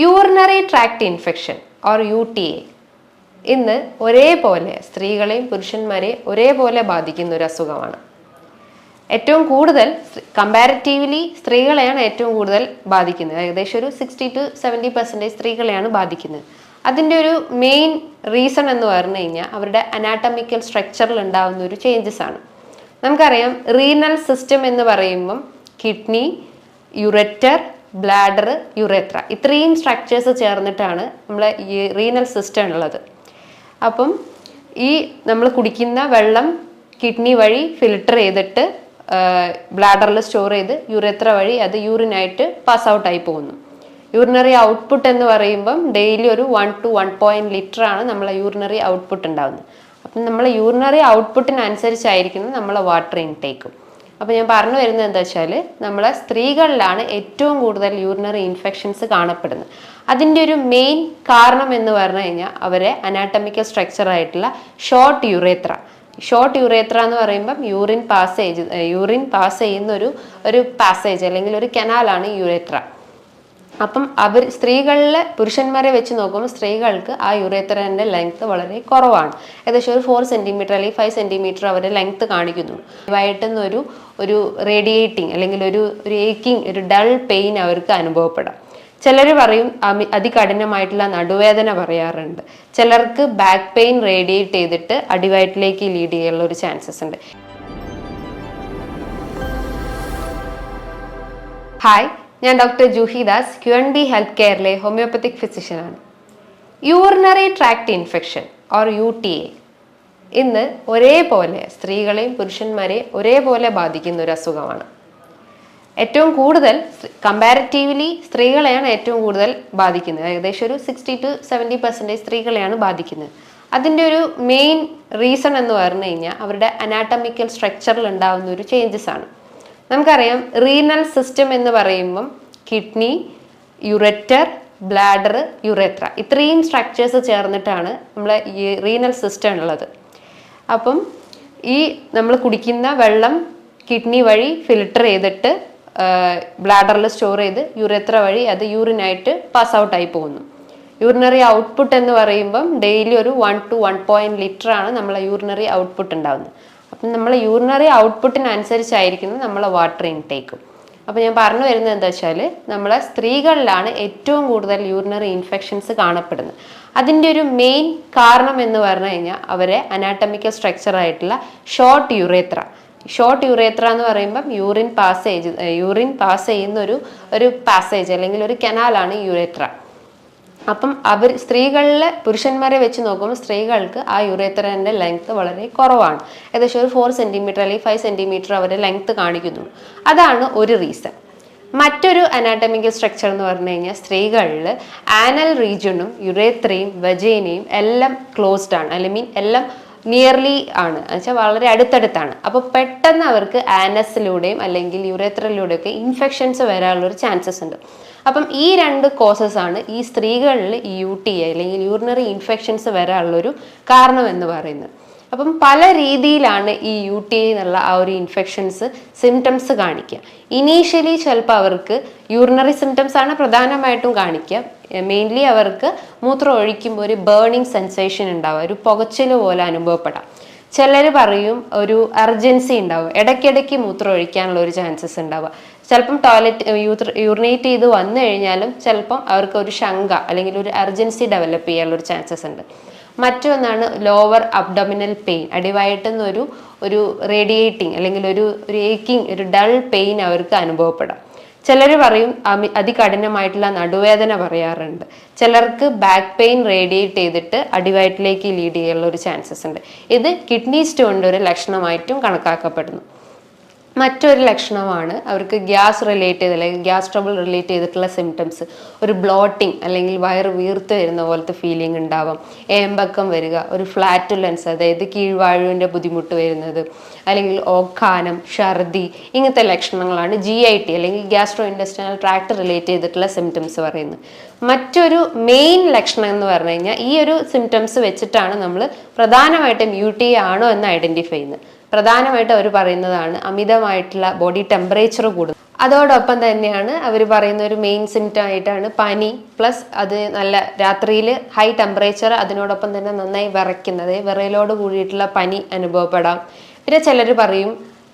Urinary tract infection or U T A ഇന്ന് ഒരേപോലെ സ്ത്രീകളെയും പുരുഷന്മാരെയും ഒരേപോലെ ബാധിക്കുന്ന ഒരു അസുഖമാണ്. ഏറ്റവും കൂടുതൽ കമ്പാരിറ്റീവ്ലി സ്ത്രീകളെയാണ് ഏറ്റവും കൂടുതൽ ബാധിക്കുന്നത്. ഏകദേശം ഒരു സിക്സ്റ്റി ടു സെവന്റി പെർസെന്റേജ് സ്ത്രീകളെയാണ് ബാധിക്കുന്നത്. അതിന്റെ ഒരു മെയിൻ റീസൺ എന്ന് പറഞ്ഞു കഴിഞ്ഞാൽ അവരുടെ അനാട്ടമിക്കൽ സ്ട്രക്ചറിൽ ഉണ്ടാകുന്ന ഒരു ചേഞ്ചസ് ആണ്. നമുക്കറിയാം റീനൽ സിസ്റ്റം എന്ന് പറയുമ്പം കിഡ്നി യുററ്റർ ബ്ലാഡർ യുറേത്ര ഇത്രയും സ്ട്രക്ചേഴ്സ് ചേർന്നിട്ടാണ് നമ്മളെ ഈ റീനൽ സിസ്റ്റം ഉള്ളത്. അപ്പം ഈ നമ്മൾ കുടിക്കുന്ന വെള്ളം കിഡ്നി വഴി ഫിൽട്ടർ ചെയ്തിട്ട് ബ്ലാഡറിൽ സ്റ്റോർ ചെയ്ത് യുറേത്ര വഴി അത് യൂറിനായിട്ട് പാസ് ഔട്ടായി പോകുന്നു. യൂറിനറി ഔട്ട്പുട്ട് എന്ന് പറയുമ്പം ഡെയിലി ഒരു one two one point litre ആണ് നമ്മളെ യൂറിനറി ഔട്ട്പുട്ട് ഉണ്ടാകുന്നത് അപ്പം നമ്മളെ യൂറിനറി ഔട്ട്പുട്ടിനനുസരിച്ചായിരിക്കുന്നു നമ്മളെ വാട്ടർ ഇൻടേക്കും അപ്പോൾ ഞാൻ പറഞ്ഞു വരുന്നത് എന്താ വെച്ചാൽ നമ്മളെ സ്ത്രീകളിലാണ് ഏറ്റവും കൂടുതൽ യൂറിനറി ഇൻഫെക്ഷൻസ് കാണപ്പെടുന്നത്. അതിന്റെ ഒരു മെയിൻ കാരണം എന്ന് പറഞ്ഞു കഴിഞ്ഞാൽ അവരെ അനാട്ടമിക്കൽ സ്ട്രക്ചർ ആയിട്ടുള്ള ഷോർട്ട് യുറേത്ര ഷോർട്ട് യുറേത്ര എന്ന് പറയുമ്പം യൂറിൻ പാസേജ് യൂറിൻ പാസ് ചെയ്യുന്ന ഒരു ഒരു പാസേജ് അല്ലെങ്കിൽ ഒരു കനാലാണ് യുറേത്ര അപ്പം അവർ സ്ത്രീകളിലെ പുരുഷന്മാരെ വെച്ച് നോക്കുമ്പോൾ സ്ത്രീകൾക്ക് ആ യുറേത്രന്റെ ലെങ്ത് വളരെ കുറവാണ്. ഏകദേശം ഒരു ഫോർ സെന്റിമീറ്റർ അല്ലെങ്കിൽ ഫൈവ് സെന്റിമീറ്റർ അവരെ ലെങ്ത് കാണിക്കുന്നു. വയറ്റുന്ന ഒരു ഒരു റേഡിയേറ്റിംഗ് അല്ലെങ്കിൽ ഒരു ഒരു ഏക്കിംഗ് ഒരു ഡൾ പെയിൻ അവർക്ക് അനുഭവപ്പെടാം. ചിലർ പറയും അതികഠിനമായിട്ടുള്ള നടുവേദന പറയാറുണ്ട്. ചിലർക്ക് ബാക്ക് പെയിൻ റേഡിയേറ്റ് ചെയ്തിട്ട് അടിവയറ്റിലേക്ക് ലീഡ് ചെയ്യാനുള്ള ഒരു ചാൻസസ് ഉണ്ട്. ഹായ് ഞാൻ doctor Juhi Das Q N B health കെയറിലെ homeopathic ഫിസിഷ്യനാണ്. Urinary tract infection or U T A ഇന്ന് ഒരേപോലെ സ്ത്രീകളെയും പുരുഷന്മാരെയും ഒരേപോലെ ബാധിക്കുന്ന ഒരു അസുഖമാണ്. ഏറ്റവും കൂടുതൽ കമ്പാരിറ്റീവ്ലി സ്ത്രീകളെയാണ് ഏറ്റവും കൂടുതൽ ബാധിക്കുന്നത്. ഏകദേശം ഒരു സിക്സ്റ്റി ടു സെവന്റി പെർസെന്റേജ് സ്ത്രീകളെയാണ് ബാധിക്കുന്നത്. അതിന്റെ ഒരു മെയിൻ റീസൺ എന്ന് പറഞ്ഞു കഴിഞ്ഞാൽ അവരുടെ അനാട്ടമിക്കൽ സ്ട്രക്ചറിൽ ഉണ്ടാകുന്ന ഒരു ചേഞ്ചസ് ആണ്. നമുക്കറിയാം റീനൽ സിസ്റ്റം എന്ന് പറയുമ്പം കിഡ്നി യുററ്റർ ബ്ലാഡർ യുറേത്ര ഇത്രയും സ്ട്രക്ചേഴ്സ് ചേർന്നിട്ടാണ് നമ്മളെ ഈ റീനൽ സിസ്റ്റം ഉള്ളത്. അപ്പം ഈ നമ്മൾ കുടിക്കുന്ന വെള്ളം കിഡ്നി വഴി ഫിൽട്ടർ ചെയ്തിട്ട് ബ്ലാഡറിൽ സ്റ്റോർ ചെയ്ത് യുറേത്ര വഴി അത് യൂറിനായിട്ട് പാസ് ഔട്ടായി പോകുന്നു. യൂറിനറി ഔട്ട്പുട്ട് എന്ന് പറയുമ്പം ഡെയിലി ഒരു one two one point litre ആണ് നമ്മളെ യൂറിനറി ഔട്ട്പുട്ട് ഉണ്ടാകുന്നത് അപ്പം നമ്മളെ യൂറിനറി ഔട്ട്പുട്ടിനനുസരിച്ചായിരിക്കുന്നു നമ്മളെ വാട്ടർ ഇൻടേക്കും അപ്പോൾ ഞാൻ പറഞ്ഞു വരുന്നത് എന്താ വെച്ചാൽ നമ്മളെ സ്ത്രീകളിലാണ് ഏറ്റവും കൂടുതൽ യൂറിനറി ഇൻഫെക്ഷൻസ് കാണപ്പെടുന്നത്. അതിന്റെ ഒരു മെയിൻ കാരണം എന്ന് പറഞ്ഞു കഴിഞ്ഞാൽ അവരെ അനാട്ടമിക്കൽ സ്ട്രക്ചറായിട്ടുള്ള ഷോർട്ട് യുറേത്ര ഷോർട്ട് യുറേത്ര എന്ന് പറയുമ്പം യൂറിൻ പാസേജ് യൂറിൻ പാസ് ചെയ്യുന്ന ഒരു ഒരു പാസേജ് അല്ലെങ്കിൽ ഒരു കനാലാണ് യുറേത്ര അപ്പം അവർ സ്ത്രീകളിലെ പുരുഷന്മാരെ വെച്ച് നോക്കുമ്പോൾ സ്ത്രീകൾക്ക് ആ യുറേത്തറിന്റെ ലെങ്ത് വളരെ കുറവാണ്. ഏകദേശം ഒരു ഫോർ സെന്റിമീറ്റർ അല്ലെങ്കിൽ ഫൈവ് സെന്റിമീറ്റർ അവരെ ലെങ്ത് കാണിക്കുന്നു. അതാണ് ഒരു റീസൺ മറ്റൊരു അനാട്ടമിക്കൽ സ്ട്രക്ചർ എന്ന് പറഞ്ഞു കഴിഞ്ഞാൽ സ്ത്രീകളിൽ ആനൽ റീജിയണും യുറേത്രയും വജേനയും എല്ലാം ക്ലോസ്ഡ് ആണ്. അല്ലെങ്കിൽ മീൻ എല്ലാം നിയർലി ആണ്. എന്നുവെച്ചാൽ വളരെ അടുത്തടുത്താണ്. അപ്പോൾ പെട്ടെന്ന് അവർക്ക് ആനസിലൂടെയും അല്ലെങ്കിൽ യുറേത്രയിലൂടെയൊക്കെ ഇൻഫെക്ഷൻസ് വരാനുള്ളൊരു ചാൻസസ് ഉണ്ട്. അപ്പം ഈ രണ്ട് കോസസ് ആണ് ഈ സ്ത്രീകളിൽ യു ടി ഐ അല്ലെങ്കിൽ യൂറിനറി ഇൻഫെക്ഷൻസ് വരാനുള്ളൊരു കാരണം എന്ന് പറയുന്നത്. അപ്പം പല രീതിയിലാണ് ഈ യു ടി ഐ എന്നുള്ള ആ ഒരു ഇൻഫെക്ഷൻസ് സിംറ്റംസ് കാണിക്കുക. ഇനീഷ്യലി ചിലപ്പോൾ അവർക്ക് യൂറിനറി സിംറ്റംസ് ആണ് പ്രധാനമായിട്ടും കാണിക്കുക. മെയിൻലി അവർക്ക് മൂത്രം ഒഴിക്കുമ്പോൾ ഒരു ബേണിംഗ് സെൻസേഷൻ ഉണ്ടാവുക ഒരു പുകച്ചിൽ പോലെ അനുഭവപ്പെടാം. ചിലർ പറയും ഒരു അർജൻസി ഉണ്ടാവും ഇടയ്ക്കിടയ്ക്ക് മൂത്രം ഒഴിക്കാനുള്ള ഒരു ചാൻസസ് ഉണ്ടാവുക. ചിലപ്പം ടോയ്ലറ്റ് യൂറിനേറ്റ് ചെയ്ത് വന്നു കഴിഞ്ഞാലും ചിലപ്പം അവർക്ക് ഒരു ശങ്ക അല്ലെങ്കിൽ ഒരു അർജൻസി ഡെവലപ്പ് ചെയ്യാനുള്ള ഒരു ചാൻസസ് ഉണ്ട്. മറ്റൊന്നാണ് ലോവർ അബ്ഡമിനൽ പെയിൻ അടിവയറ്റുന്ന ഒരു ഒരു റേഡിയേറ്റിംഗ് അല്ലെങ്കിൽ ഒരു ഒരു ഏക്കിംഗ് ഒരു ഡൾ പെയിൻ അവർക്ക് അനുഭവപ്പെടാം. ചിലർ പറയും അതികഠിനമായിട്ടുള്ള നടുവേദന പറയാറുണ്ട്. ചിലർക്ക് ബാക്ക് പെയിൻ റേഡിയേറ്റ് ചെയ്തിട്ട് അടിവയറ്റിലേക്ക് ലീഡ് ചെയ്യാനുള്ള ഒരു ചാൻസസ് ഉണ്ട്. ഇത് കിഡ്നി സ്റ്റോണിന്റെ ഒരു ലക്ഷണമായിട്ടും കണക്കാക്കപ്പെടുന്നു. മറ്റൊരു ലക്ഷണമാണ് അവർക്ക് ഗ്യാസ് റിലേറ്റ് ചെയ്ത് അല്ലെങ്കിൽ ഗ്യാസ് ട്രബിൾ റിലേറ്റ് ചെയ്തിട്ടുള്ള സിംറ്റംസ് ഒരു ബ്ലോട്ടിംഗ് അല്ലെങ്കിൽ വയറ് വീർത്ത് വരുന്ന പോലത്തെ ഫീലിംഗ് ഉണ്ടാവാം. ഏമ്പക്കം വരിക ഒരു ഫ്ലാറ്റുലൻസ് അതായത് കീഴ്വാഴുവിന്റെ ബുദ്ധിമുട്ട് വരുന്നത് അല്ലെങ്കിൽ ഓഖാനം ഛർദി ഇങ്ങനത്തെ ലക്ഷണങ്ങളാണ് ജി ഐ ടി അല്ലെങ്കിൽ ഗ്യാസ്ട്രോ ഇൻഡസ്ട്രിയൽ ട്രാക്ട് റിലേറ്റ് ചെയ്തിട്ടുള്ള സിംറ്റംസ് പറയുന്നത്. മറ്റൊരു മെയിൻ ലക്ഷണം എന്ന് പറഞ്ഞു കഴിഞ്ഞാൽ ഈ ഒരു സിംറ്റംസ് വെച്ചിട്ടാണ് നമ്മൾ പ്രധാനമായിട്ടും യു ടി ആണോ എന്ന് ഐഡന്റിഫൈ ചെയ്യുന്നത്. പ്രധാനമായിട്ട് അവർ പറയുന്നതാണ് അമിതമായിട്ടുള്ള ബോഡി ടെമ്പറേച്ചർ കൂടുന്നു അതോടൊപ്പം തന്നെയാണ് അവർ പറയുന്ന ഒരു മെയിൻ സിംറ്റം ആയിട്ടാണ് പനി പ്ലസ് അത് നല്ല രാത്രിയിൽ ഹൈ ടെമ്പറേച്ചർ അതിനോടൊപ്പം തന്നെ നന്നായി വിറയ്ക്കുന്നത് വിറയലോട് കൂടിയിട്ടുള്ള പനി അനുഭവപ്പെടാം. പിന്നെ ചിലർ പറയും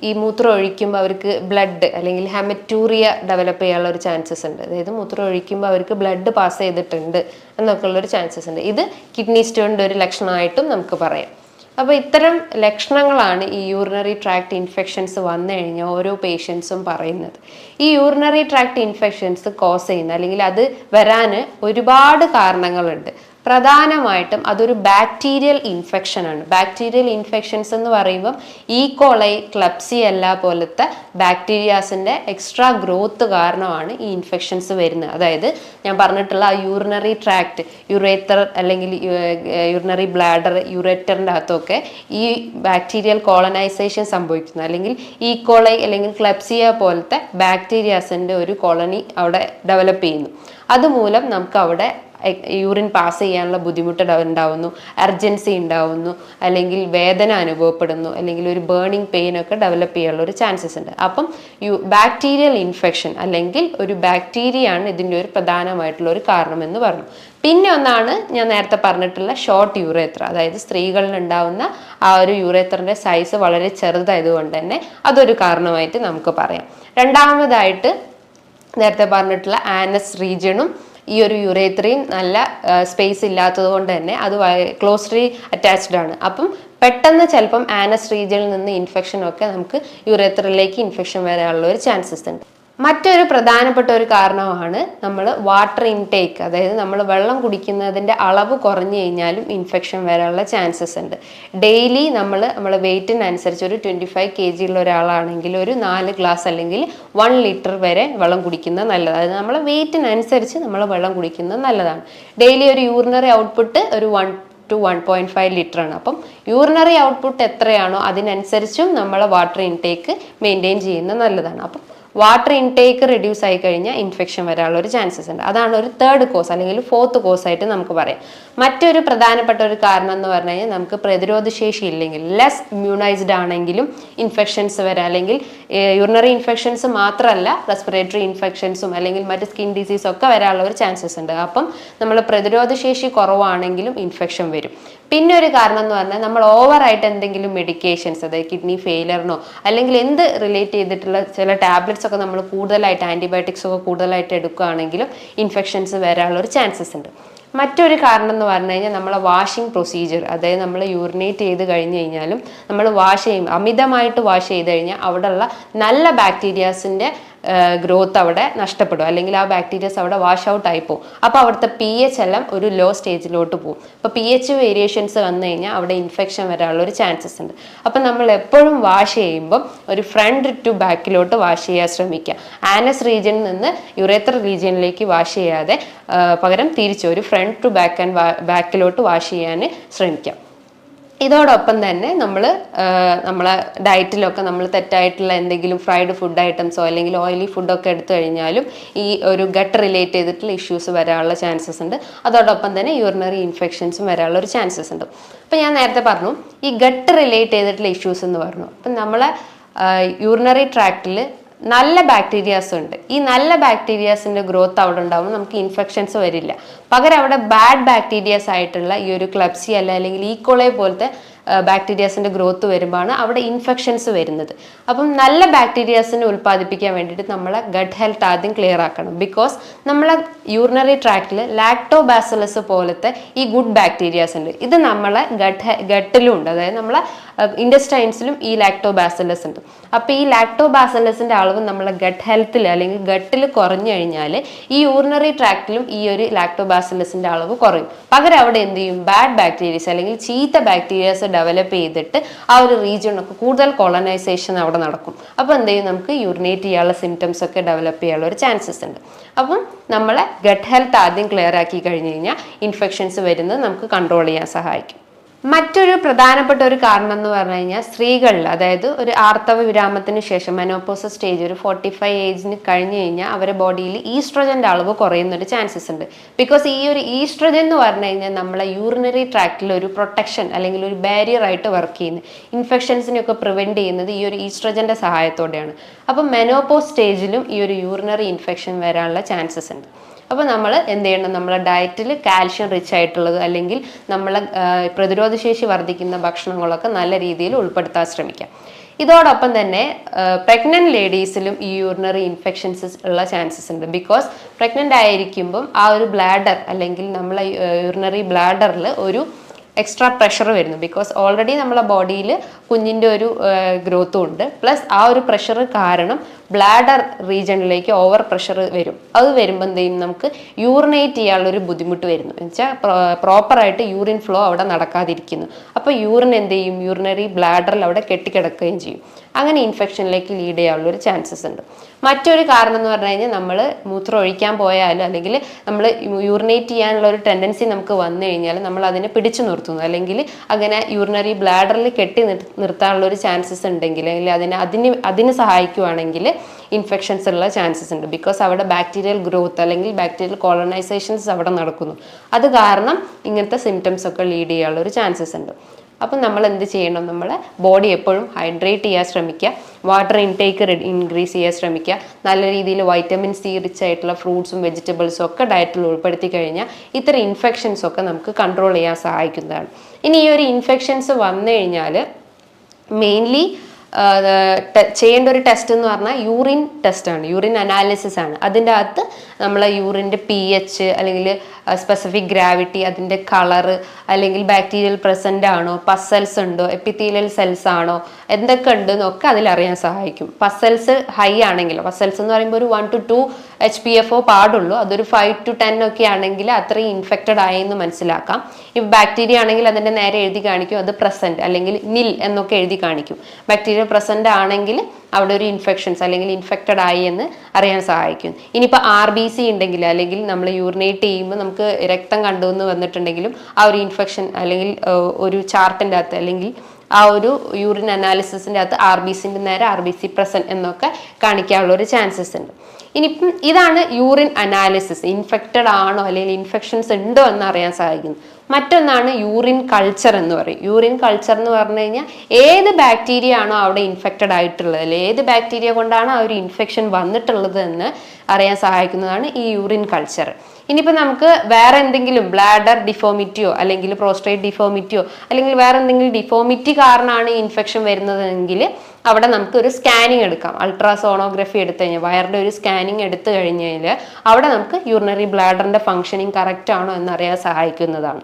ഈ മൂത്രം ഒഴിക്കുമ്പോൾ അവർക്ക് ബ്ലഡ് അല്ലെങ്കിൽ ഹെമറ്റൂറിയ ഡെവലപ്പ് ചെയ്യാനുള്ള ഒരു ചാൻസസ് ഉണ്ട്. അതായത് മൂത്രം ഒഴിക്കുമ്പോൾ അവർക്ക് ബ്ലഡ് പാസ് ചെയ്തിട്ടുണ്ട് എന്നൊക്കെ ഉള്ളൊരു ചാൻസസ് ഉണ്ട്. ഇത് കിഡ്നി സ്റ്റോണിന്റെ ഒരു ലക്ഷണമായിട്ടും നമുക്ക് പറയാം. അപ്പോൾ ഇത്തരം ലക്ഷണങ്ങളാണ് ഈ യൂറിനറി ട്രാക്ട് ഇൻഫെക്ഷൻസ് വന്നു കഴിഞ്ഞാൽ ഓരോ പേഷ്യൻസും പറയുന്നത്. ഈ യൂറിനറി ട്രാക്ട് ഇൻഫെക്ഷൻസ് കോസ് ചെയ്യുന്ന അല്ലെങ്കിൽ അത് വരാൻ ഒരുപാട് കാരണങ്ങളുണ്ട്. പ്രധാനമായിട്ടും അതൊരു ബാക്ടീരിയൽ ഇൻഫെക്ഷൻ ആണ്. ബാക്ടീരിയൽ ഇൻഫെക്ഷൻസ് എന്ന് പറയുമ്പം ഈ കോളൈ ക്ലപ്സിയല്ല പോലത്തെ ബാക്ടീരിയാസിന്റെ എക്സ്ട്രാ ഗ്രോത്ത് കാരണമാണ് ഈ ഇൻഫെക്ഷൻസ് വരുന്നത്. അതായത് ഞാൻ പറഞ്ഞിട്ടുള്ള ആ യൂറിനറി ട്രാക്ട് യുറേറ്റർ അല്ലെങ്കിൽ യൂറിനറി ബ്ലാഡർ യുറേറ്ററിന്റെ അകത്തൊക്കെ ഈ ബാക്ടീരിയൽ കോളനൈസേഷൻ സംഭവിക്കുന്നത് അല്ലെങ്കിൽ ഈ കോളൈ അല്ലെങ്കിൽ ക്ലബ്സിയ പോലത്തെ ബാക്ടീരിയാസിന്റെ ഒരു കോളനി അവിടെ ഡെവലപ്പ് ചെയ്യുന്നു. അതുമൂലം നമുക്ക് അവിടെ യൂറിൻ പാസ് ചെയ്യാനുള്ള ബുദ്ധിമുട്ട് ഉണ്ടാവുന്നു. അർജൻസി ഉണ്ടാവുന്നു. അല്ലെങ്കിൽ വേദന അനുഭവപ്പെടുന്നു. അല്ലെങ്കിൽ ഒരു ബേണിംഗ് പെയിൻ ഒക്കെ ഡെവലപ്പ് ചെയ്യാനുള്ള ഒരു ചാൻസസ് ഉണ്ട്. അപ്പം യു ബാക്ടീരിയൽ ഇൻഫെക്ഷൻ അല്ലെങ്കിൽ ഒരു ബാക്ടീരിയ ആണ് ഇതിന്റെ ഒരു പ്രധാനമായിട്ടുള്ള ഒരു കാരണം എന്ന് പറഞ്ഞു. പിന്നെ ഒന്നാണ് ഞാൻ നേരത്തെ പറഞ്ഞിട്ടുള്ള ഷോർട്ട് യൂറേത്ര അതായത് സ്ത്രീകളിൽ ഉണ്ടാവുന്ന ആ ഒരു യൂറേത്രന്റെ സൈസ് വളരെ ചെറുതായതുകൊണ്ട് തന്നെ അതൊരു കാരണമായിട്ട് നമുക്ക് പറയാം. രണ്ടാമതായിട്ട് നേരത്തെ പറഞ്ഞിട്ടുള്ള ആനസ് റീജിയണും ഈ ഒരു യുറേത്രയും നല്ല സ്പേസ് ഇല്ലാത്തത് കൊണ്ട് തന്നെ അത് ക്ലോസ്ലി അറ്റാച്ച്ഡ് ആണ്. അപ്പം പെട്ടെന്ന് ചിലപ്പം ആനസ് റീജിയനിൽ നിന്ന് ഇൻഫെക്ഷൻ ഒക്കെ നമുക്ക് യുറേത്രയിലേക്ക് ഇൻഫെക്ഷൻ വരാനുള്ള ഒരു ചാൻസസ് ഉണ്ട്. മറ്റൊരു പ്രധാനപ്പെട്ട ഒരു കാരണമാണ് നമ്മൾ വാട്ടർ ഇൻടേക്ക് അതായത് നമ്മൾ വെള്ളം കുടിക്കുന്നതിന്റെ അളവ് കുറഞ്ഞു കഴിഞ്ഞാലും ഇൻഫെക്ഷൻ വരാനുള്ള ചാൻസസ് ഉണ്ട്. ഡെയിലി നമ്മൾ നമ്മൾ വെയിറ്റിനനുസരിച്ച് ഒരു ട്വന്റി ഫൈവ് കെ ജി ഉള്ള ഒരാളാണെങ്കിൽ ഒരു നാല് ഗ്ലാസ് അല്ലെങ്കിൽ വൺ ലിറ്റർ വരെ വെള്ളം കുടിക്കുന്നത് നല്ലതാണ്. അതായത് നമ്മളെ വെയിറ്റിനനുസരിച്ച് നമ്മൾ വെള്ളം കുടിക്കുന്നത് നല്ലതാണ്. ഡെയിലി ഒരു യൂറിനറി ഔട്ട്പുട്ട് ഒരു one two one point five litre ആണ്. അപ്പം യൂറിനറി ഔട്ട്പുട്ട് എത്രയാണോ അതിനനുസരിച്ചും നമ്മൾ വാട്ടർ ഇൻടേക്ക് മെയിന്റെയിൻ ചെയ്യുന്നത് നല്ലതാണ്. അപ്പം വാട്ടർ ഇൻടേക്ക് റിഡ്യൂസ് ആയി കഴിഞ്ഞാൽ ഇൻഫെക്ഷൻ വരാനുള്ള ഒരു ചാൻസസ് ഉണ്ട്. അതാണ് ഒരു തേർഡ് കോസ് അല്ലെങ്കിൽ ഫോർത്ത് കോസ് ആയിട്ട് നമുക്ക് പറയാം. മറ്റൊരു പ്രധാനപ്പെട്ട ഒരു കാരണം എന്ന് പറഞ്ഞു കഴിഞ്ഞാൽ നമുക്ക് പ്രതിരോധ ശേഷി ഇല്ലെങ്കിൽ ലെസ് ഇമ്മ്യൂണൈസ്ഡ് ആണെങ്കിലും ഇൻഫെക്ഷൻസ് വരാം. അല്ലെങ്കിൽ യൂറിനറി ഇൻഫെക്ഷൻസ് മാത്രമല്ല റെസ്പിറേറ്ററി ഇൻഫെക്ഷൻസും അല്ലെങ്കിൽ മറ്റ് സ്കിൻ ഡിസീസ് ഒക്കെ വരാനുള്ള ഒരു ചാൻസസ് ഉണ്ട്. അപ്പം നമ്മൾ പ്രതിരോധ ശേഷി കുറവാണെങ്കിലും ഇൻഫെക്ഷൻ വരും. പിന്നെ ഒരു കാരണം എന്ന് പറഞ്ഞാൽ നമ്മൾ ഓവറായിട്ട് എന്തെങ്കിലും മെഡിക്കേഷൻസ് അതായത് കിഡ്നി ഫെയിലറിനോ അല്ലെങ്കിൽ എന്ത് റിലേറ്റ് ചെയ്തിട്ടുള്ള ചില ടാബ്ലറ്റ്സ് ഒക്കെ നമ്മൾ കൂടുതലായിട്ട് ആന്റിബയോട്ടിക്സ് ഒക്കെ കൂടുതലായിട്ട് എടുക്കുകയാണെങ്കിലും ഇൻഫെക്ഷൻസ് വരാനുള്ള ഒരു ചാൻസസ് ഉണ്ട്. മറ്റൊരു കാരണം എന്ന് പറഞ്ഞു കഴിഞ്ഞാൽ നമ്മളെ വാഷിംഗ് പ്രൊസീജിയർ അതായത് നമ്മൾ യൂറിനേറ്റ് ചെയ്ത് കഴിഞ്ഞ് കഴിഞ്ഞാലും നമ്മൾ വാഷ് ചെയ്യും അമിതമായിട്ട് വാഷ് ചെയ്ത് കഴിഞ്ഞാൽ അവിടെയുള്ള നല്ല ബാക്ടീരിയാസിന്റെ ഗ്രോത്ത് അവിടെ നഷ്ടപ്പെടും. അല്ലെങ്കിൽ ആ ബാക്ടീരിയസ് അവിടെ വാഷ് ഔട്ട് ആയി പോകും അപ്പോൾ അവിടുത്തെ പി എച്ച് എല്ലാം ഒരു ലോ സ്റ്റേജിലോട്ട് പോകും അപ്പോൾ പി എച്ച് വേരിയേഷൻസ് വന്നു കഴിഞ്ഞാൽ അവിടെ ഇൻഫെക്ഷൻ വരാനുള്ള ഒരു ചാൻസസ് ഉണ്ട്. അപ്പോൾ നമ്മൾ എപ്പോഴും വാഷ് ചെയ്യുമ്പം ഒരു ഫ്രണ്ട് ടു ബാക്കിലോട്ട് വാഷ് ചെയ്യാൻ ശ്രമിക്കുക. ആനസ് റീജിയനിൽ നിന്ന് യുറേത്ര റീജിയനിലേക്ക് വാഷ് ചെയ്യാതെ പകരം തിരിച്ചു ഒരു ഫ്രണ്ട് ടു ബാക്ക് ആൻഡ് ബാക്കിലോട്ട് വാഷ് ചെയ്യാൻ ശ്രമിക്കാം. ഇതോടൊപ്പം തന്നെ നമ്മൾ നമ്മളെ ഡയറ്റിലൊക്കെ നമ്മൾ തെറ്റായിട്ടുള്ള എന്തെങ്കിലും ഫ്രൈഡ് ഫുഡ് ഐറ്റംസോ അല്ലെങ്കിൽ ഓയിലി ഫുഡൊക്കെ എടുത്തു കഴിഞ്ഞാലും ഈ ഒരു ഗട്ട് റിലേറ്റ് ചെയ്തിട്ടുള്ള ഇഷ്യൂസ് വരാനുള്ള ചാൻസസ് ഉണ്ട്. അതോടൊപ്പം തന്നെ യൂറിനറി ഇൻഫെക്ഷൻസും വരാനുള്ള ഒരു ചാൻസസ് ഉണ്ട്. അപ്പം ഞാൻ നേരത്തെ പറഞ്ഞു ഈ ഗട്ട് റിലേറ്റ് ചെയ്തിട്ടുള്ള ഇഷ്യൂസ് എന്ന് പറഞ്ഞു. അപ്പം നമ്മളെ യൂറിനറി ട്രാക്റ്റിൽ നല്ല ബാക്ടീരിയാസ് ഉണ്ട്. ഈ നല്ല ബാക്ടീരിയാസിന്റെ ഗ്രോത്ത് അവിടെ ഉണ്ടാവുമ്പോൾ നമുക്ക് ഇൻഫെക്ഷൻസ് വരില്ല. പകരം അവിടെ ബാഡ് ബാക്ടീരിയാസ് ആയിട്ടുള്ള ഈ ഒരു ക്ലബ്സി അല്ല അല്ലെങ്കിൽ ഈക്കോളെ പോലത്തെ ബാക്ടീരിയാസിന്റെ ഗ്രോത്ത് വരുമ്പോഴാണ് അവിടെ ഇൻഫെക്ഷൻസ് വരുന്നത്. അപ്പം നല്ല ബാക്ടീരിയാസിനെ ഉൽപ്പാദിപ്പിക്കാൻ വേണ്ടിയിട്ട് നമ്മളെ ഗട്ട് ഹെൽത്ത് ആദ്യം ക്ലിയർ ആക്കണം. ബിക്കോസ് നമ്മളെ യൂറിനറി ട്രാക്റ്റിൽ ലാക്ടോബാസിലസ് പോലത്തെ ഈ ഗുഡ് ബാക്ടീരിയാസ് ഉണ്ട്. ഇത് നമ്മളെ ഗട്ട് ഗട്ടിലും ഉണ്ട്. അതായത് നമ്മളെ ഇൻഡസ്റ്റൈൻസിലും ഈ ലാക്ടോബാസിലസ് ഉണ്ട്. അപ്പോൾ ഈ ലാക്ടോബാസിലസിന്റെ അളവ് നമ്മളെ ഗട്ട് ഹെൽത്തിൽ അല്ലെങ്കിൽ ഗട്ടിൽ കുറഞ്ഞു കഴിഞ്ഞാൽ ഈ യൂറിനറി ട്രാക്റ്റിലും ഈ ഒരു ലാക്ടോബാസിലസിന്റെ അളവ് കുറയും. പകരം അവിടെ എന്ത് ചെയ്യും? ബാഡ് ബാക്ടീരിയസ് അല്ലെങ്കിൽ ചീത്ത ബാക്ടീരിയസ് ഡെവലപ്പ് ചെയ്തിട്ട് ആ ഒരു റീജിയണൊക്കെ കൂടുതൽ കോളനൈസേഷൻ അവിടെ നടക്കും. അപ്പോൾ എന്ത് ചെയ്യും നമുക്ക് യൂറിനേറ്റ് ചെയ്യാനുള്ള സിംറ്റംസ് ഒക്കെ ഡെവലപ്പ് ചെയ്യാനുള്ള ഒരു ചാൻസസ് ഉണ്ട്. അപ്പം നമ്മളെ ഗട്ട് ഹെൽത്ത് ആദ്യം ക്ലിയർ ആക്കി കഴിഞ്ഞ് കഴിഞ്ഞാൽ ഇൻഫെക്ഷൻസ് വരുന്നത് നമുക്ക് കൺട്രോൾ ചെയ്യാൻ സഹായിക്കും. മറ്റൊരു പ്രധാനപ്പെട്ട ഒരു കാരണം എന്ന് പറഞ്ഞു കഴിഞ്ഞാൽ സ്ത്രീകളിൽ അതായത് ഒരു ആർത്തവ വിരാമത്തിന് ശേഷം മെനോപ്പോസ സ്റ്റേജ് ഒരു ഫോർട്ടി ഫൈവ് ഏജിന് കഴിഞ്ഞ് കഴിഞ്ഞാൽ അവരെ ബോഡിയിൽ ഈസ്ട്രജന്റെ അളവ് കുറയുന്ന ഒരു ചാൻസസ് ഉണ്ട്. ബിക്കോസ് ഈ ഒരു ഈസ്ട്രജൻ എന്ന് പറഞ്ഞു കഴിഞ്ഞാൽ നമ്മളെ യൂറിനറി ട്രാക്റ്റിൽ ഒരു പ്രൊട്ടക്ഷൻ അല്ലെങ്കിൽ ഒരു ബാരിയർ ആയിട്ട് വർക്ക് ചെയ്യുന്നത് ഇൻഫെക്ഷൻസിനെയൊക്കെ പ്രിവെന്റ് ചെയ്യുന്നത് ഈ ഒരു ഈസ്ട്രജന്റെ സഹായത്തോടെയാണ്. അപ്പം മെനോപോസ് സ്റ്റേജിലും ഈ ഒരു യൂറിനറി ഇൻഫെക്ഷൻ വരാനുള്ള ചാൻസസ് ഉണ്ട്. അപ്പോൾ നമ്മൾ എന്ത് ചെയ്യണം? നമ്മളെ ഡയറ്റിൽ കാൽഷ്യം റിച്ച് ആയിട്ടുള്ളത് അല്ലെങ്കിൽ നമ്മളെ പ്രതിരോധശേഷി വർദ്ധിക്കുന്ന ഭക്ഷണങ്ങളൊക്കെ നല്ല രീതിയിൽ ഉൾപ്പെടുത്താൻ ശ്രമിക്കാം. ഇതോടൊപ്പം തന്നെ പ്രഗ്നന്റ് ലേഡീസിലും ഈ യൂറിനറി ഇൻഫെക്ഷൻസ് ഉള്ള ചാൻസസ് ഉണ്ട്. ബിക്കോസ് പ്രഗ്നന്റ് ആയിരിക്കുമ്പം ആ ഒരു ബ്ലാഡർ അല്ലെങ്കിൽ നമ്മളെ യൂറിനറി ബ്ലാഡറിൽ ഒരു എക്സ്ട്രാ പ്രഷർ വരുന്നു. ബിക്കോസ് ഓൾറെഡി നമ്മളെ ബോഡിയിൽ കുഞ്ഞിന്റെ ഒരു ഗ്രോത്തും ഉണ്ട്. പ്ലസ് ആ ഒരു പ്രഷർ കാരണം ബ്ലാഡർ റീജിയണിലേക്ക് ഓവർ പ്രഷർ വരും. അത് വരുമ്പോൾ എന്ത് ചെയ്യും നമുക്ക് യൂറിനേറ്റ് ചെയ്യാനുള്ളൊരു ബുദ്ധിമുട്ട് വരുന്നു. എന്ന് വെച്ചാൽ പ്രോപ്പറായിട്ട് യൂറിൻ ഫ്ലോ അവിടെ നടക്കാതിരിക്കുന്നു. അപ്പോൾ യൂറിൻ എന്ത് ചെയ്യും? യൂറിനറി ബ്ലാഡറിൽ അവിടെ കെട്ടിക്കിടക്കുകയും ചെയ്യും. അങ്ങനെ ഇൻഫെക്ഷനിലേക്ക് ലീഡ് ചെയ്യാനുള്ളൊരു ചാൻസസ് ഉണ്ട്. മറ്റൊരു കാരണം എന്ന് പറഞ്ഞു കഴിഞ്ഞാൽ നമ്മൾ മൂത്രം ഒഴിക്കാൻ പോയാലും അല്ലെങ്കിൽ നമ്മൾ യൂറിനേറ്റ് ചെയ്യാനുള്ള ഒരു ടെൻഡൻസി നമുക്ക് വന്നു കഴിഞ്ഞാൽ നമ്മൾ അതിനെ പിടിച്ചു നിർത്തുന്നു. അല്ലെങ്കിൽ അങ്ങനെ യൂറിനറി ബ്ലാഡറിൽ കെട്ടി നിർ- നിർത്താനുള്ള ഒരു ചാൻസസ് ഉണ്ടെങ്കിൽ അല്ലെങ്കിൽ അതിനെ അതിന് അതിന് സഹായിക്കുവാണെങ്കിൽ ഇൻഫെക്ഷൻസ് ഉള്ള ചാൻസസ് ഉണ്ട്. ബിക്കോസ് അവിടെ ബാക്ടീരിയൽ ഗ്രോത്ത് അല്ലെങ്കിൽ ബാക്ടീരിയൽ കോളനൈസേഷൻസ് അവിടെ നടക്കുന്നു. അത് കാരണം ഇങ്ങനത്തെ സിംറ്റംസ് ഒക്കെ ലീഡ് ചെയ്യാനുള്ള ഒരു ചാൻസസ് ഉണ്ട്. അപ്പം നമ്മൾ എന്ത് ചെയ്യണം? നമ്മളെ ബോഡി എപ്പോഴും ഹൈഡ്രേറ്റ് ചെയ്യാൻ ശ്രമിക്കുക. വാട്ടർ ഇൻടേക്ക് ഇൻക്രീസ് ചെയ്യാൻ ശ്രമിക്കുക. നല്ല രീതിയിൽ വൈറ്റമിൻ സി റിച്ച് ആയിട്ടുള്ള ഫ്രൂട്ട്സും വെജിറ്റബിൾസും ഒക്കെ ഡയറ്റിൽ ഉൾപ്പെടുത്തി കഴിഞ്ഞാൽ ഇത്തരം ഇൻഫെക്ഷൻസ് ഒക്കെ നമുക്ക് കൺട്രോൾ ചെയ്യാൻ സഹായിക്കുന്നതാണ്. ഇനി ഈ ഒരു ഇൻഫെക്ഷൻസ് വന്നു കഴിഞ്ഞാൽ മെയിൻലി ചെയ്യേണ്ട ഒരു ടെസ്റ്റ് എന്ന് പറഞ്ഞാൽ യൂറിൻ ടെസ്റ്റ് ആണ്. യൂറിൻ അനാലിസിസ് ആണ്. അതിന്റെ അകത്ത് നമ്മൾ യൂറിന്റെ പി എച്ച് അല്ലെങ്കിൽ സ്പെസിഫിക് ഗ്രാവിറ്റി അതിന്റെ കളറ് അല്ലെങ്കിൽ ബാക്ടീരിയൽ പ്രസന്റ് ആണോ പസൽസ് ഉണ്ടോ എപ്പിത്തീലിയൽ സെൽസ് ആണോ എന്തൊക്കെ ഉണ്ട് എന്നൊക്കെ അതിലറിയാൻ സഹായിക്കും. പസൽസ് ഹൈ ആണെങ്കിൽ പസൽസ് എന്ന് പറയുമ്പോൾ ഒരു one to two H P F O പാടുള്ളൂ. അതൊരു ഫൈവ് ടു ടെൻ ഒക്കെ ആണെങ്കിൽ അത്രയും ഇൻഫെക്റ്റഡ് ആയെന്ന് മനസ്സിലാക്കാം. ഇപ്പം ബാക്ടീരിയ ആണെങ്കിൽ അതിന്റെ നേരെ എഴുതി കാണിക്കും. അത് പ്രസന്റ് അല്ലെങ്കിൽ നിൽ എന്നൊക്കെ എഴുതി കാണിക്കും. ബാക്ടീരിയ പ്രസന്റ് ആണെങ്കിൽ അവിടെ ഒരു ഇൻഫെക്ഷൻസ് അല്ലെങ്കിൽ ഇൻഫെക്റ്റഡ് ആയി എന്ന് അറിയാൻ സഹായിക്കും. ഇനിയിപ്പോൾ ആർ ബി സി ഉണ്ടെങ്കിൽ അല്ലെങ്കിൽ നമ്മൾ യൂറിനേറ്റ് ചെയ്യുമ്പോൾ നമുക്ക് രക്തം കണ്ടു എന്ന് വന്നിട്ടുണ്ടെങ്കിലും ആ ഒരു ഇൻഫെക്ഷൻ അല്ലെങ്കിൽ ഒരു ചാർട്ടിന്റെ അകത്ത് അല്ലെങ്കിൽ ആ ഒരു യൂറിൻ അനാലിസിസിന്റെ അകത്ത് ആർ ബി സിന്റെ നേരെ ആർ ബി സി പ്രസന്റ് എന്നൊക്കെ കാണിക്കാനുള്ള ഒരു ചാൻസസ് ഉണ്ട്. ഇനിയിപ്പം ഇതാണ് യൂറിൻ അനാലിസിസ് ഇൻഫെക്റ്റഡ് ആണോ അല്ലെങ്കിൽ ഇൻഫെക്ഷൻസ് ഉണ്ടോ എന്ന് അറിയാൻ സഹായിക്കുന്നു. മറ്റൊന്നാണ് യൂറിൻ കൾച്ചർ എന്ന് പറയും. യൂറിൻ കൾച്ചർ എന്ന് പറഞ്ഞു കഴിഞ്ഞാൽ ഏത് ബാക്ടീരിയ ആണോ അവിടെ ഇൻഫെക്റ്റഡ് ആയിട്ടുള്ളത്. അല്ലെങ്കിൽ ഏത് ബാക്ടീരിയ കൊണ്ടാണ് ആ ഒരു ഇൻഫെക്ഷൻ വന്നിട്ടുള്ളത് എന്ന് അറിയാൻ സഹായിക്കുന്നതാണ് ഈ യൂറിൻ കൾച്ചർ ഇനിയിപ്പോൾ നമുക്ക് വേറെ എന്തെങ്കിലും ബ്ലാഡർ ഡിഫോമിറ്റിയോ അല്ലെങ്കിൽ പ്രോസ്ട്രേറ്റ് ഡിഫോമിറ്റിയോ അല്ലെങ്കിൽ വേറെ എന്തെങ്കിലും ഡിഫോമിറ്റി കാരണമാണ് ഇൻഫെക്ഷൻ വരുന്നതെങ്കിൽ അവിടെ നമുക്ക് ഒരു സ്കാനിങ് എടുക്കാം. അൾട്രാസോണോഗ്രഫി എടുത്തു കഴിഞ്ഞാൽ വയറിന്റെ ഒരു സ്കാനിങ് എടുത്തു കഴിഞ്ഞ് കഴിഞ്ഞാൽ അവിടെ നമുക്ക് യൂറിനറി ബ്ലാഡറിന്റെ ഫങ്ഷനിങ് കറക്റ്റ് ആണോ എന്നറിയാൻ സഹായിക്കുന്നതാണ്.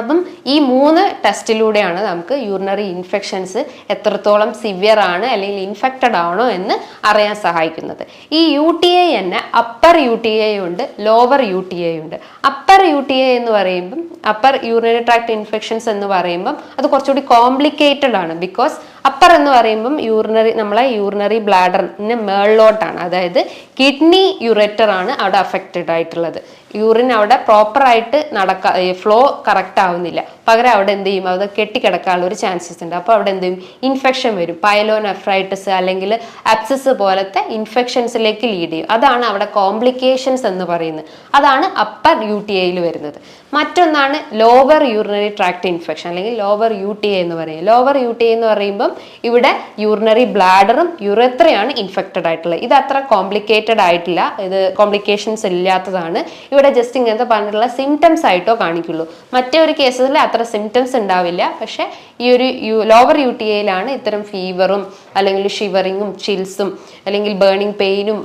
അപ്പം ഈ മൂന്ന് ടെസ്റ്റിലൂടെയാണ് നമുക്ക് യൂറിനറി ഇൻഫെക്ഷൻസ് എത്രത്തോളം സിവിയർ ആണ് അല്ലെങ്കിൽ ഇൻഫെക്റ്റഡ് ആണോ എന്ന് അറിയാൻ സഹായിക്കുന്നത്. ഈ യു ടി ഐ തന്നെ അപ്പർ യു ടി ഐ ഉണ്ട് ലോവർ യു ടി ഐ ഉണ്ട്. അപ്പർ യു ടി ഐ എന്ന് പറയുമ്പം അപ്പർ യൂറിനറി ട്രാക്ട് ഇൻഫെക്ഷൻസ് എന്ന് പറയുമ്പം അത് കുറച്ചുകൂടി കോംപ്ലിക്കേറ്റഡ് ആണ് ബിക്കോസ് അപ്പർ എന്ന് പറയുമ്പം യൂറിനറി നമ്മളെ യൂറിനറി ബ്ലാഡറിന് മേളിലോട്ടാണ്. അതായത് കിഡ്നി യുറേറ്റർ ആണ് അവിടെ അഫക്റ്റഡ് ആയിട്ടുള്ളത്. യൂറിൻ അവിടെ പ്രോപ്പറായിട്ട് നടക്ക ഫ്ലോ കറക്റ്റ് ആവുന്നില്ല. പകരം അവിടെ എന്ത് ചെയ്യും? അത് കെട്ടിക്കിടക്കാനുള്ള ഒരു ചാൻസസ് ഉണ്ട്. അപ്പോൾ അവിടെ എന്ത് ചെയ്യും? ഇൻഫെക്ഷൻ വരും. പൈലോനെഫ്രൈറ്റിസ് അല്ലെങ്കിൽ അപ്സസ് പോലത്തെ ഇൻഫെക്ഷൻസിലേക്ക് ലീഡ് ചെയ്യും. അതാണ് അവിടെ കോംപ്ലിക്കേഷൻസ് എന്ന് പറയുന്നത്. അതാണ് അപ്പർ യു ടി ഐയിൽ വരുന്നത്. മറ്റൊന്നാണ് ലോവർ യൂറിനറി ട്രാക്ട് ഇൻഫെക്ഷൻ അല്ലെങ്കിൽ ലോവർ യു ടി ഐ എന്ന് പറയും ലോവർ യു ടി ഐ എന്ന് പറയുമ്പം ഇവിടെ യൂറിനറി ബ്ലാഡറും യുറത്രയാണ് ഇൻഫെക്റ്റഡ് ആയിട്ടുള്ളത്. ഇത് അത്ര കോംപ്ലിക്കേറ്റഡ് ആയിട്ടില്ല. ഇത് കോംപ്ലിക്കേഷൻസ് ഇല്ലാത്തതാണ്. ഇവിടെ ജസ്റ്റ് ഇങ്ങനത്തെ പറഞ്ഞിട്ടുള്ള സിംറ്റംസ് ആയിട്ടോ കാണിക്കുള്ളൂ. മറ്റേ ഒരു കേസിൽ അത്ര സിംറ്റംസ് ഉണ്ടാവില്ല. പക്ഷെ ഈ ഒരു ലോവർ യു ടി എയിലാണ് ഇത്തരം ഫീവറും അല്ലെങ്കിൽ ഷിവറിങ്ങും ചിൽസും അല്ലെങ്കിൽ ബേണിംഗ് പെയിനും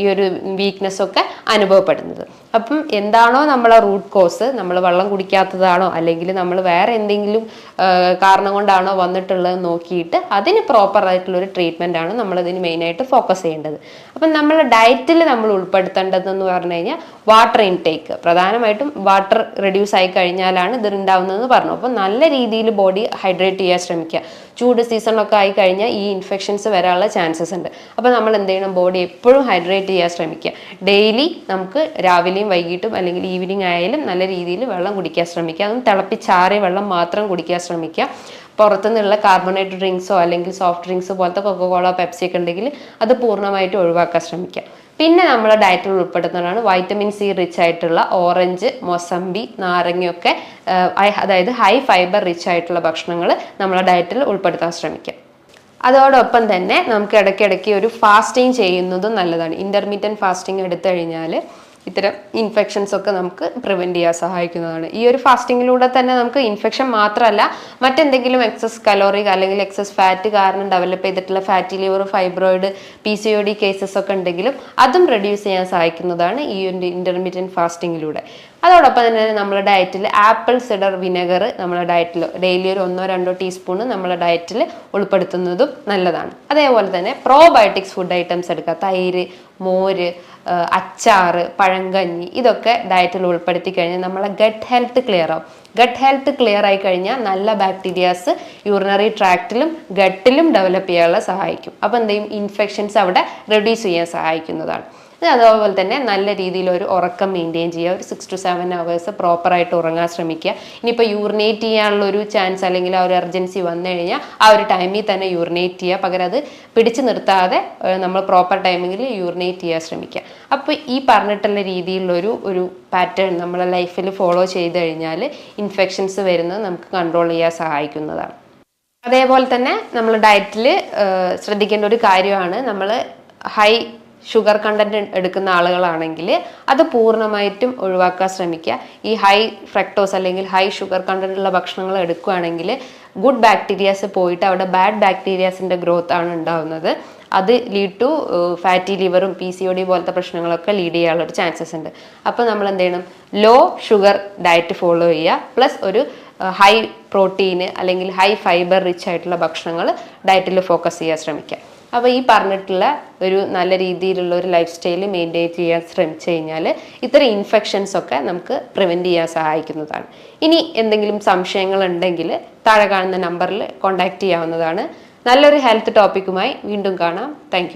ഈ ഒരു വീക്ക്നെസ്സും ഒക്കെ അനുഭവപ്പെടുന്നത്. അപ്പം എന്താണോ നമ്മളെ റൂട്ട് കോസ് നമ്മൾ വെള്ളം കുടിക്കാത്തതാണോ അല്ലെങ്കിൽ നമ്മൾ വേറെ എന്തെങ്കിലും കാരണം കൊണ്ടാണോ വന്നിട്ടുള്ളത് നോക്കിയിട്ട് അതിന് പ്രോപ്പർ ആയിട്ടുള്ള ഒരു ട്രീറ്റ്മെന്റ് ആണ് നമ്മളതിന് മെയിനായിട്ട് ഫോക്കസ് ചെയ്യേണ്ടത്. അപ്പം നമ്മളെ ഡയറ്റിൽ നമ്മൾ ഉൾപ്പെടുത്തേണ്ടതെന്ന് പറഞ്ഞു കഴിഞ്ഞാൽ വാട്ടർ ഇൻടേക്ക് പ്രധാനമായിട്ടും വാട്ടർ റെഡ്യൂസ് ആയി കഴിഞ്ഞാലാണ് ഇത് ഉണ്ടാവുന്നതെന്ന് പറഞ്ഞു. അപ്പം നല്ല രീതിയിൽ ബോഡി ഹൈഡ്രേറ്റ് ചെയ്യാൻ ശ്രമിക്കുക. ചൂട് സീസണൊക്കെ ആയി കഴിഞ്ഞാൽ ഈ ഇൻഫെക്ഷൻസ് വരാനുള്ള ചാൻസസ് ഉണ്ട്. അപ്പോൾ നമ്മൾ എന്ത് ചെയ്യണം? ബോഡി എപ്പോഴും ഹൈഡ്രേറ്റ് ചെയ്യാൻ ശ്രമിക്കുക. ഡെയിലി നമുക്ക് രാവിലെയും വൈകിട്ടും അല്ലെങ്കിൽ ഈവനിങ് ആയാലും നല്ല രീതിയിൽ വെള്ളം കുടിക്കാൻ ശ്രമിക്കുക. അതും തിളപ്പിച്ചാറിയ വെള്ളം മാത്രം കുടിക്കാൻ ശ്രമിക്കുക. പുറത്തുനിന്നുള്ള കാർബണേറ്റ് ഡ്രിങ്ക്സോ അല്ലെങ്കിൽ സോഫ്റ്റ് ഡ്രിങ്ക്സ് പോലത്തെ കൊക്കോകോള പെപ്സി ഒക്കെ ഉണ്ടെങ്കിൽ അത് പൂർണമായിട്ട് ഒഴിവാക്കാൻ ശ്രമിക്കുക. പിന്നെ നമ്മുടെ ഡയറ്റിൽ ഉൾപ്പെടുത്തുന്നതാണ് വൈറ്റമിൻ സി റിച്ച് ആയിട്ടുള്ള ഓറഞ്ച് മൊസമ്പി നാരങ്ങയൊക്കെ അതായത് ഹൈ ഫൈബർ റിച്ച് ആയിട്ടുള്ള ഭക്ഷണങ്ങൾ നമ്മുടെ ഡയറ്റിൽ ഉൾപ്പെടുത്താൻ ശ്രമിക്കുക. അതോടൊപ്പം തന്നെ നമുക്ക് ഇടയ്ക്കിടയ്ക്ക് ഒരു ഫാസ്റ്റിംഗ് ചെയ്യുന്നതും നല്ലതാണ്. ഇന്റർമീഡിയറ്റ് ഫാസ്റ്റിംഗ് എടുത്തു കഴിഞ്ഞാൽ ഇത്തരം ഇൻഫെക്ഷൻസ് ഒക്കെ നമുക്ക് പ്രിവെന്റ് ചെയ്യാൻ സഹായിക്കുന്നതാണ്. ഈ ഒരു ഫാസ്റ്റിങ്ങിലൂടെ തന്നെ നമുക്ക് ഇൻഫെക്ഷൻ മാത്രമല്ല മറ്റെന്തെങ്കിലും എക്സസ് കലോറി അല്ലെങ്കിൽ എക്സസ് ഫാറ്റ് കാരണം ഡെവലപ്പ് ചെയ്തിട്ടുള്ള fatty liver fibroid P C O D cases ഒക്കെ ഉണ്ടെങ്കിലും അതും റെഡ്യൂസ് ചെയ്യാൻ സഹായിക്കുന്നതാണ് ഈ ഒരു ഇന്റർമീഡിയറ്റ് ഫാസ്റ്റിങ്ങിലൂടെ അതോടൊപ്പം തന്നെ നമ്മുടെ ഡയറ്റിൽ ആപ്പിൾ സിഡർ വിനെഗർ നമ്മുടെ ഡയറ്റിൽ ഡെയിലി ഒരു ഒന്നോ രണ്ടോ ടീസ്പൂൺ നമ്മുടെ ഡയറ്റിൽ ഉൾപ്പെടുത്തുന്നതും നല്ലതാണ്. അതേപോലെ തന്നെ പ്രോബയോട്ടിക്സ് ഫുഡ് ഐറ്റംസ് എടുക്കുക. തൈര് മോര് അച്ചാറ് പഴങ്കഞ്ഞി ഇതൊക്കെ ഡയറ്റിൽ ഉൾപ്പെടുത്തി കഴിഞ്ഞാൽ നമ്മളെ ഗട്ട് ഹെൽത്ത് ക്ലിയർ ആവും. ഗട്ട് ഹെൽത്ത് ക്ലിയർ ആയി കഴിഞ്ഞാൽ നല്ല ബാക്ടീരിയാസ് യൂറിനറി ട്രാക്റ്റിലും ഗട്ടിലും ഡെവലപ്പ് ചെയ്യാനുള്ള സഹായിക്കും. അപ്പോൾ എന്തെയും ഇൻഫെക്ഷൻസ് അവിടെ റെഡ്യൂസ് ചെയ്യാൻ സഹായിക്കുന്നതാണ്. അതുപോലെ തന്നെ നല്ല രീതിയിൽ ഒരു ഉറക്കം മെയിന്റെയിൻ ചെയ്യുക ഒരു സിക്സ് ടു സെവൻ അവേഴ്സ് പ്രോപ്പറായിട്ട് ഉറങ്ങാൻ ശ്രമിക്കുക. ഇനിയിപ്പോൾ യൂറിനേറ്റ് ചെയ്യാനുള്ള ഒരു ചാൻസ് അല്ലെങ്കിൽ ആ ഒരു എർജൻസി വന്നു കഴിഞ്ഞാൽ ആ ഒരു ടൈമിൽ തന്നെ യൂറിനേറ്റ് ചെയ്യുക. പകരം അത് പിടിച്ചു നിർത്താതെ നമ്മൾ പ്രോപ്പർ ടൈമിങ്ങിൽ യൂറിനേറ്റ് ചെയ്യാൻ ശ്രമിക്കുക. അപ്പോൾ ഈ പറഞ്ഞിട്ടുള്ള രീതിയിലുള്ളൊരു ഒരു പാറ്റേൺ നമ്മളെ ലൈഫിൽ ഫോളോ ചെയ്ത് കഴിഞ്ഞാൽ ഇൻഫെക്ഷൻസ് വരുന്നത് നമുക്ക് കൺട്രോൾ ചെയ്യാൻ സഹായിക്കുന്നതാണ്. അതേപോലെ തന്നെ നമ്മൾ ഡയറ്റിൽ ശ്രദ്ധിക്കേണ്ട ഒരു കാര്യമാണ് നമ്മൾ ഹൈ ഷുഗർ കണ്ടന്റ് എടുക്കുന്ന ആളുകളാണെങ്കിൽ അത് പൂർണമായിട്ടും ഒഴിവാക്കാൻ ശ്രമിക്കുക. ഈ ഹൈ ഫ്രക്ടോസ് അല്ലെങ്കിൽ ഹൈ ഷുഗർ കണ്ടന്റ് ഉള്ള ഭക്ഷണങ്ങൾ എടുക്കുകയാണെങ്കിൽ ഗുഡ് ബാക്ടീരിയാസ് പോയിട്ട് അവിടെ ബാഡ് ബാക്ടീരിയാസിന്റെ ഗ്രോത്ത് ആണ് ഉണ്ടാവുന്നത്. അത് ലീഡ് ടു ഫാറ്റി ലിവറും പി സി ഒ ഡി പോലത്തെ പ്രശ്നങ്ങളൊക്കെ ലീഡ് ചെയ്യാനുള്ള ഒരു ചാൻസസ് ഉണ്ട്. അപ്പോൾ നമ്മൾ എന്ത് ചെയ്യണം? ലോ ഷുഗർ ഡയറ്റ് ഫോളോ ചെയ്യുക. പ്ലസ് ഒരു ഹൈ പ്രോട്ടീന് അല്ലെങ്കിൽ ഹൈ ഫൈബർ റിച്ച് ആയിട്ടുള്ള ഭക്ഷണങ്ങൾ ഡയറ്റിൽ ഫോക്കസ് ചെയ്യാൻ ശ്രമിക്കുക. അപ്പോൾ ഈ പറഞ്ഞിട്ടുള്ള ഒരു നല്ല രീതിയിലുള്ള ഒരു ലൈഫ് സ്റ്റൈൽ മെയിന്റെയിൻ ചെയ്യാൻ ശ്രമിച്ചു കഴിഞ്ഞാൽ ഇത്തരം ഇൻഫെക്ഷൻസ് ഒക്കെ നമുക്ക് പ്രിവെന്റ് ചെയ്യാൻ സഹായിക്കുന്നതാണ്. ഇനി എന്തെങ്കിലും സംശയങ്ങൾ ഉണ്ടെങ്കിൽ താഴെ കാണുന്ന നമ്പറിൽ കോൺടാക്റ്റ് ചെയ്യാവുന്നതാണ്. നല്ലൊരു ഹെൽത്ത് ടോപ്പിക്കുമായി വീണ്ടും കാണാം. താങ്ക്